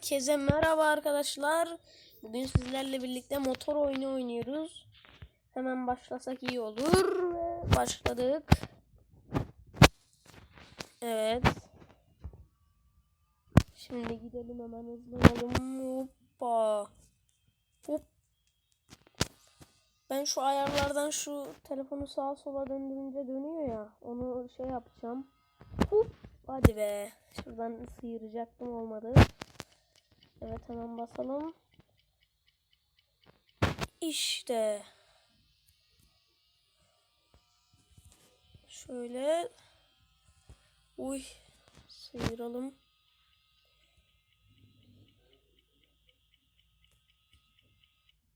Herkese merhaba arkadaşlar. Bugün sizlerle birlikte motor oyunu oynuyoruz. Hemen başlasak iyi olur. Başladık. Evet. Şimdi gidelim hemen hızlanalım. Hoppa. Hop. Ben şu ayarlardan şu telefonu sağa sola döndürünce dönüyor ya. Onu şey yapacağım. Hop. Hadi be. Şuradan sıyıracaktım olmadı. Evet hemen basalım. İşte. Şöyle. Uy. Sıyıralım.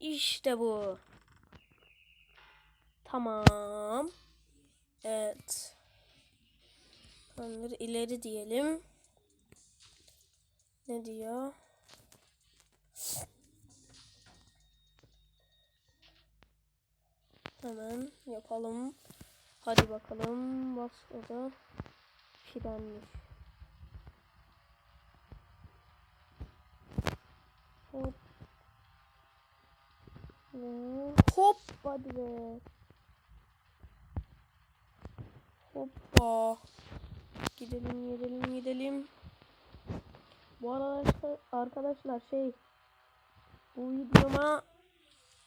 İşte bu. Tamam. Evet. Tamamdır. ileri diyelim. Ne diyor? Hemen yapalım. Hadi bakalım. Bas o da frenmiş. Hop. Hop hadi be. Hoppa. Gidelim gidelim gidelim. Bu arada arkadaşlar şey bu videoma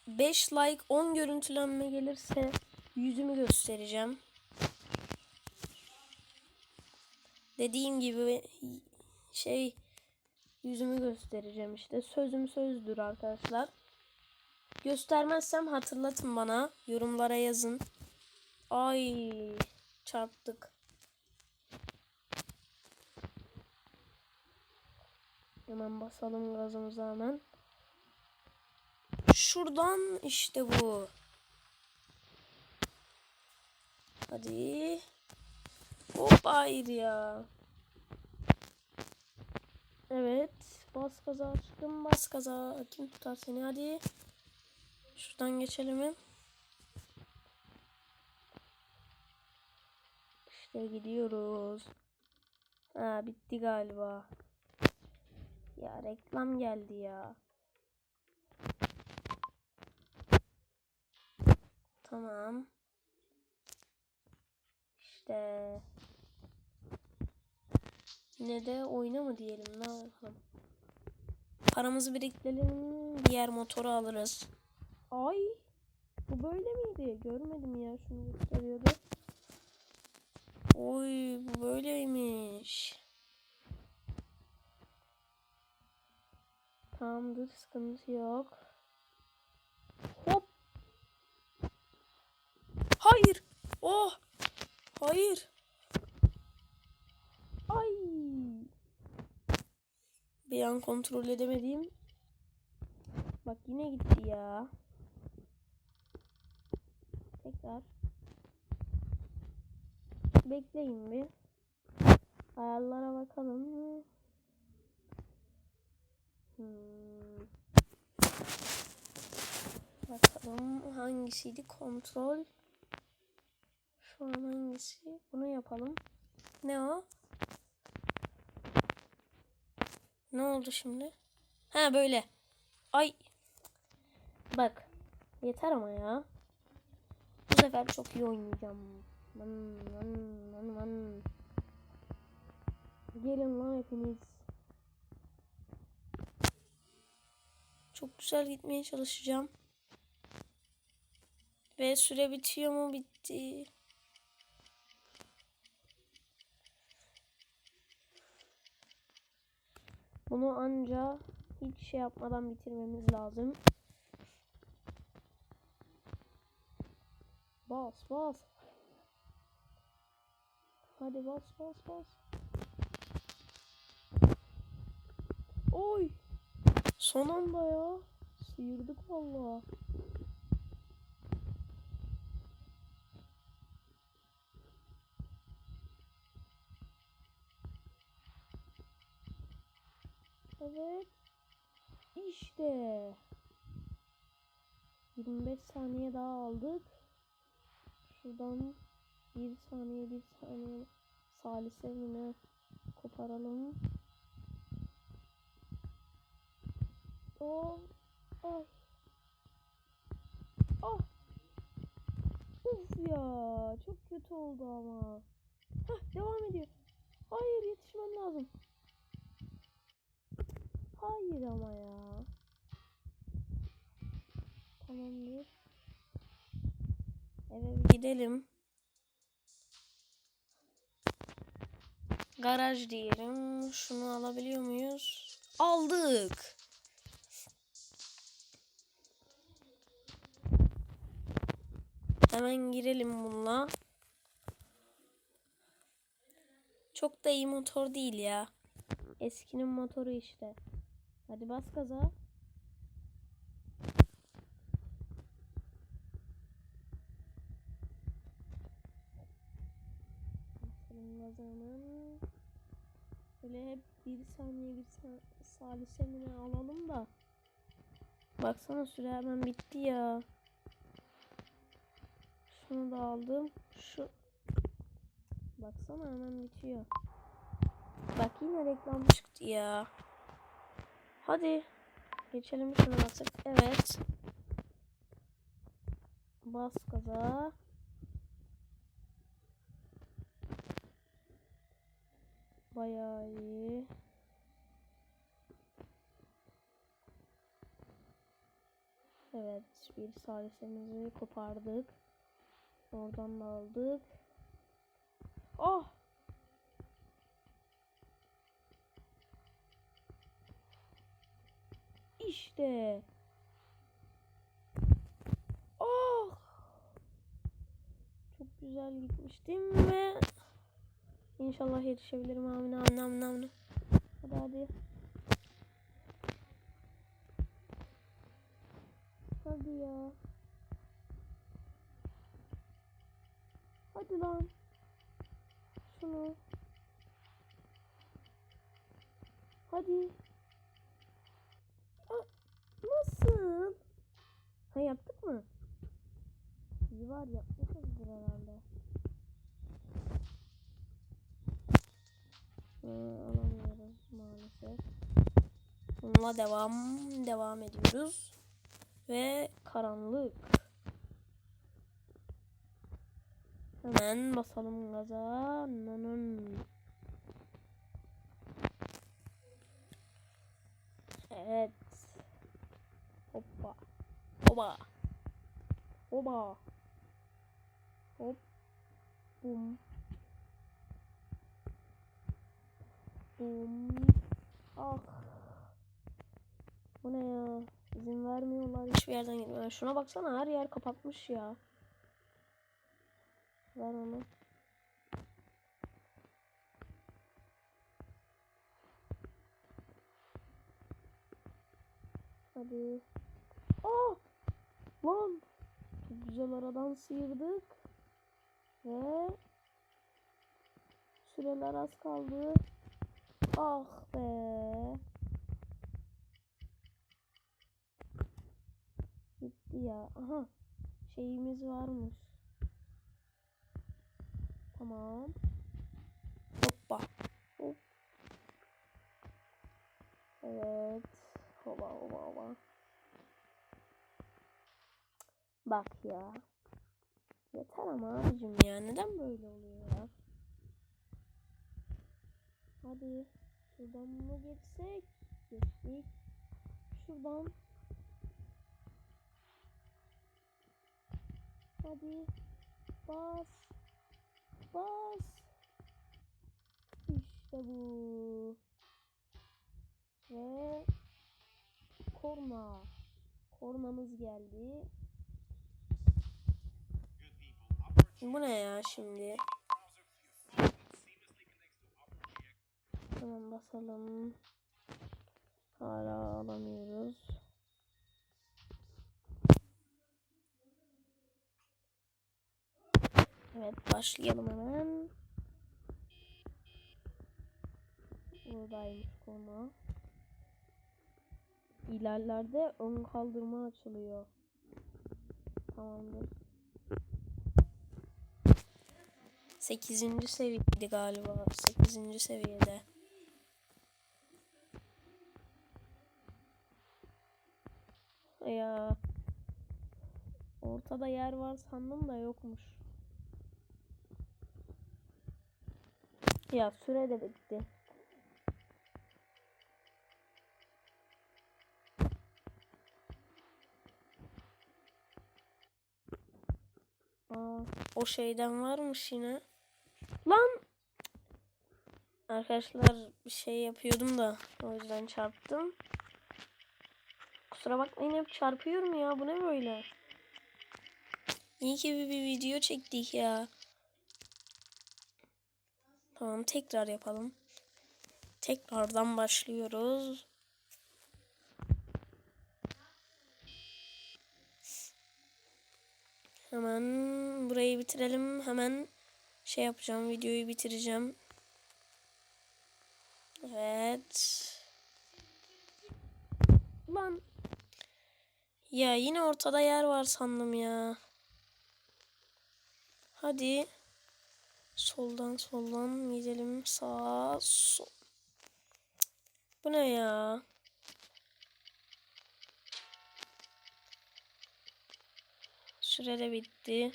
5 like 10 görüntülenme gelirse yüzümü göstereceğim. Dediğim gibi şey yüzümü göstereceğim işte. Sözüm sözdür arkadaşlar. Göstermezsem hatırlatın bana. Yorumlara yazın. Ay çarptık. Hemen basalım gazımıza hemen. Şuradan işte bu. Hadi. Hop hayır ya. Evet. Bas gaza aşkım bas gaza. Kim tutar seni hadi. Şuradan geçelim? İşte gidiyoruz. Ha bitti galiba. Ya reklam geldi ya. Tamam. İşte. Ne de oyna mı diyelim ne yapalım. Paramızı biriktirelim. Diğer motoru alırız. Ay. Bu böyle miydi? Görmedim ya şunu gösteriyordu. Oy bu böyleymiş. Tamamdır sıkıntı yok. Hop. Hayır. Oh. Hayır. Ay. Bir an kontrol edemediğim. Bak yine gitti ya. Tekrar. Bekleyin bir. Ayarlara bakalım. Hmm. Bakalım hangisiydi kontrol. Şu an hangisi? Bunu yapalım. Ne o? Ne oldu şimdi? Ha böyle. Ay. Bak. Yeter ama ya. Bu sefer çok iyi oynayacağım. Man, man, man, man. Gelin lan hepiniz. Çok güzel gitmeye çalışacağım. Ve süre bitiyor mu? Bitti. Bunu anca hiç şey yapmadan bitirmemiz lazım. Bas bas. Hadi bas bas bas. Oy. Son anda ya. Sıyırdık valla. Evet. İşte. 25 saniye daha aldık. Şuradan bir saniye bir saniye salise mi ne koparalım. Oh. Ay. Ah. Uf ya. Çok kötü oldu ama. Hah devam ediyor. Hayır yetişmem lazım. Hayır ama ya. Tamamdır. Eve bir gidelim. Garaj diyelim. Şunu alabiliyor muyuz? Aldık. Hemen girelim bununla. Çok da iyi motor değil ya. Eskinin motoru işte. Hadi bas gaza. Basalım gazanın. Böyle hep bir saniye bir sa- salise mi alalım da. Baksana süre hemen bitti ya. Şunu da aldım. Şu Baksana hemen bitiyor. Bak yine reklam çıktı ya. Hadi. Geçelim şunu artık. Evet. Bas gaza. Bayağı iyi. Evet. Bir salisemizi kopardık. Oradan da aldık. Oh! İşte. Oh! Çok güzel gitmiştim ve İnşallah yetişebilirim amin amin amin amin. Hadi hadi. Hadi ya. Hadi lan. Şunu. Hadi. Aa, nasıl? Ha yaptık mı? İyi var yapmışızdır herhalde. Ee, alamıyoruz maalesef. Bununla devam devam ediyoruz. Ve karanlık. Hemen basalım gaza. Nanın. Evet. Hoppa. Hoba. Hoba. Hop. Bum. Bum. Ah. Bu ne ya? İzin vermiyorlar hiçbir yerden gitmeye. Şuna baksana her yer kapatmış ya. Ver onu. Hadi. Ah! Lan! Çok güzel aradan sıyırdık. Ve süreler az kaldı. Ah be. Gitti ya. Aha. Şeyimiz varmış. Tamam. Hoppa. Hop. Evet. Hoba hoba hoba. Bak ya. Yeter ama abicim ya. Neden böyle oluyor ya? Hadi. Şuradan mı geçsek? Geçtik. Şuradan. Hadi. Bas. Bas. İşte bu. Ve korna. Kornamız geldi. Bu ne ya şimdi? Hemen basalım. Hala alamıyoruz. Evet başlayalım hemen. Buradaymış konu. İlerlerde ön kaldırma açılıyor. Tamamdır. 8. seviyeydi galiba. 8. seviyede. ya. Ortada yer var sandım da yokmuş. Ya süre de bitti. Aa, o şeyden varmış yine. Arkadaşlar bir şey yapıyordum da o yüzden çarptım. Kusura bakmayın hep çarpıyorum ya. Bu ne böyle? İyi ki bir, bir video çektik ya. Tamam tekrar yapalım. Tekrardan başlıyoruz. Hemen burayı bitirelim. Hemen şey yapacağım. Videoyu bitireceğim. Evet. Lan. Ya yine ortada yer var sandım ya. Hadi. Soldan soldan gidelim. Sağa sol. Bu ne ya? Süre de bitti.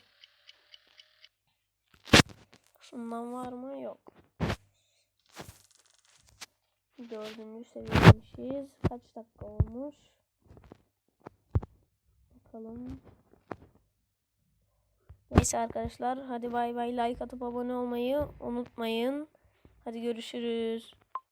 Şundan var mı? Yok. Dördüncü seviyeymişiz. Kaç dakika olmuş? Bakalım. Neyse arkadaşlar hadi bay bay like atıp abone olmayı unutmayın. Hadi görüşürüz.